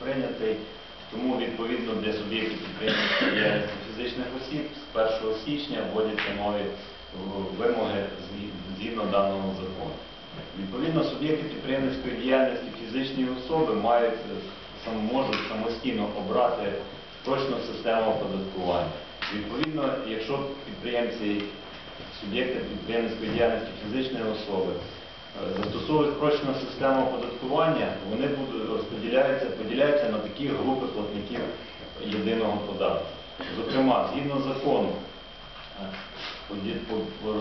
прийнятий, тому відповідно для суб'єктів підприємницької діяльності фізичних осіб з 1 січня вводяться нові е, вимоги згідно даного закону. Відповідно, суб'єкти підприємницької діяльності фізичні особи мають е, можуть самостійно обрати точну систему оподаткування. Відповідно, якщо підприємці, суб'єкти підприємницької діяльності фізичної особи застосовують спрощену систему оподаткування, вони будуть розподіляються, поділяються на такі групи платників єдиного податку. Зокрема, згідно закону, е, по-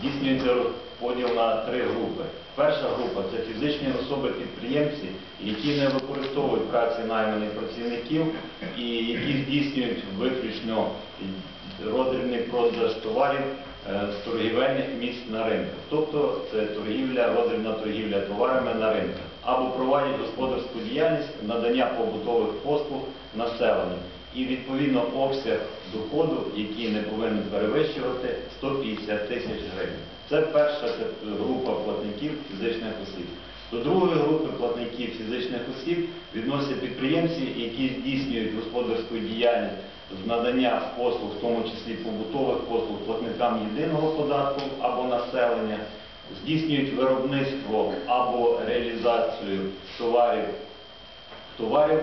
здійснюється розподіл на три групи. Перша група це фізичні особи-підприємці, які не використовують праці найманих працівників і які здійснюють виключно роздрібний продаж товарів е, торгівельних місць на ринку. Тобто це торгівля, роздрібна торгівля товарами на ринку. Або проводять господарську діяльність надання побутових послуг населенню. І відповідно обсяг доходу, який не повинен перевищувати 150 тисяч гривень. Це перша група платників фізичних осіб. До другої групи платників фізичних осіб відносять підприємці, які здійснюють господарську діяльність з надання послуг, в тому числі побутових послуг платникам єдиного податку або населення, здійснюють виробництво або реалізацію товарів товарів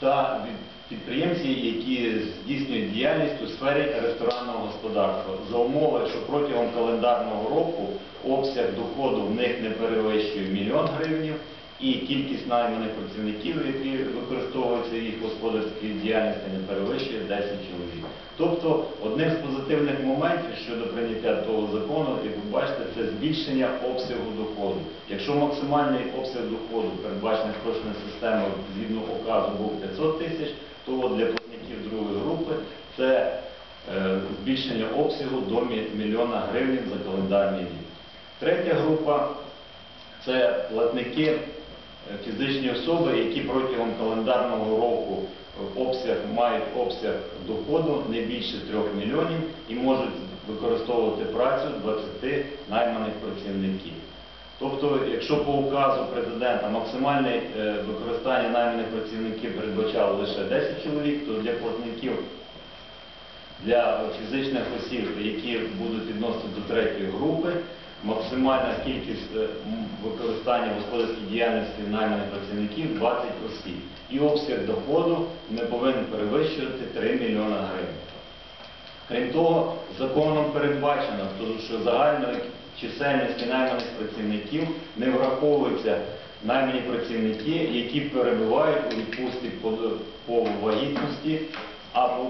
та підприємці, які здійснюють діяльність у сфері ресторанного господарства. За умови, що протягом календарного року обсяг доходу в них не перевищує мільйон гривень і кількість найманих працівників, які використовуються їх господарській діяльності, не перевищує 10 чоловік. Тобто одним з позитивних моментів щодо прийняття того закону, як ви бачите, це збільшення обсягу доходу. Якщо максимальний обсяг доходу, передбачений спрощеною системою згідно указу був 500 тисяч, то для платників другої групи це е, збільшення обсягу до мільйона гривень за календарний рік. Третя група це платники фізичні особи, які протягом календарного року е, обсяг мають обсяг доходу не більше 3 мільйонів і можуть використовувати працю 20 найманих працівників. Тобто, якщо по указу президента максимальне е, використання найманих працівників передбачало лише 10 чоловік, то для платників для фізичних осіб, які будуть відносити до третьої групи, максимальна кількість е, використання господарської діяльності найманих працівників 20 осіб. І обсяг доходу не повинен перевищувати 3 мільйона гривень. Крім того, законом передбачено, що загальної чисельності найманих працівників не враховуються наймані працівники, які перебувають у відпустці по вагітності або,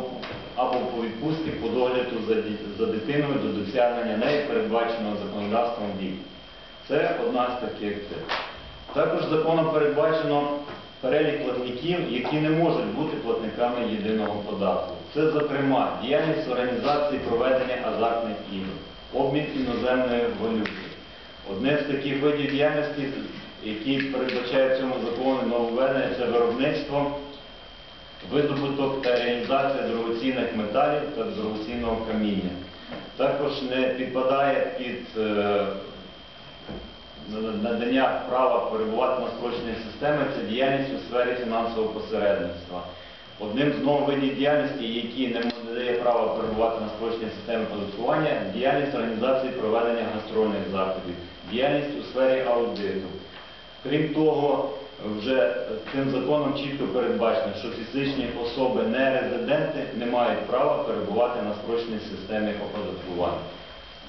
або по відпустці по догляду за, за дитиною до досягнення неї передбаченого законодавством віку. Це одна з таких цифр. Також законом передбачено перелік платників, які не можуть бути платниками єдиного податку. Це, зокрема, діяльність організації проведення азартних ігор, обмін іноземної валюти. Одне з таких видів діяльності, які передбачає в цьому законі нововведення, це виробництво, видобуток та реалізація дорогоцінних металів та дорогоцінного каміння. Також не підпадає під е, надання права перебувати на спрощеній системі це діяльність у сфері фінансового посередництва. Одним з нових видів діяльності, які не надає права перебувати на спрощеній системі податкування, діяльність організації проведення гастрольних заходів, діяльність у сфері аудиту. Крім того, вже цим законом чітко передбачено, що фізичні особи не резиденти не мають права перебувати на спрощеній системі оподаткування.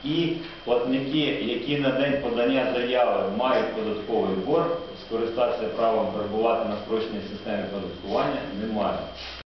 І платники, які на день подання заяви мають податковий борг, скористатися правом перебувати на спрощеній системі оподаткування не мають.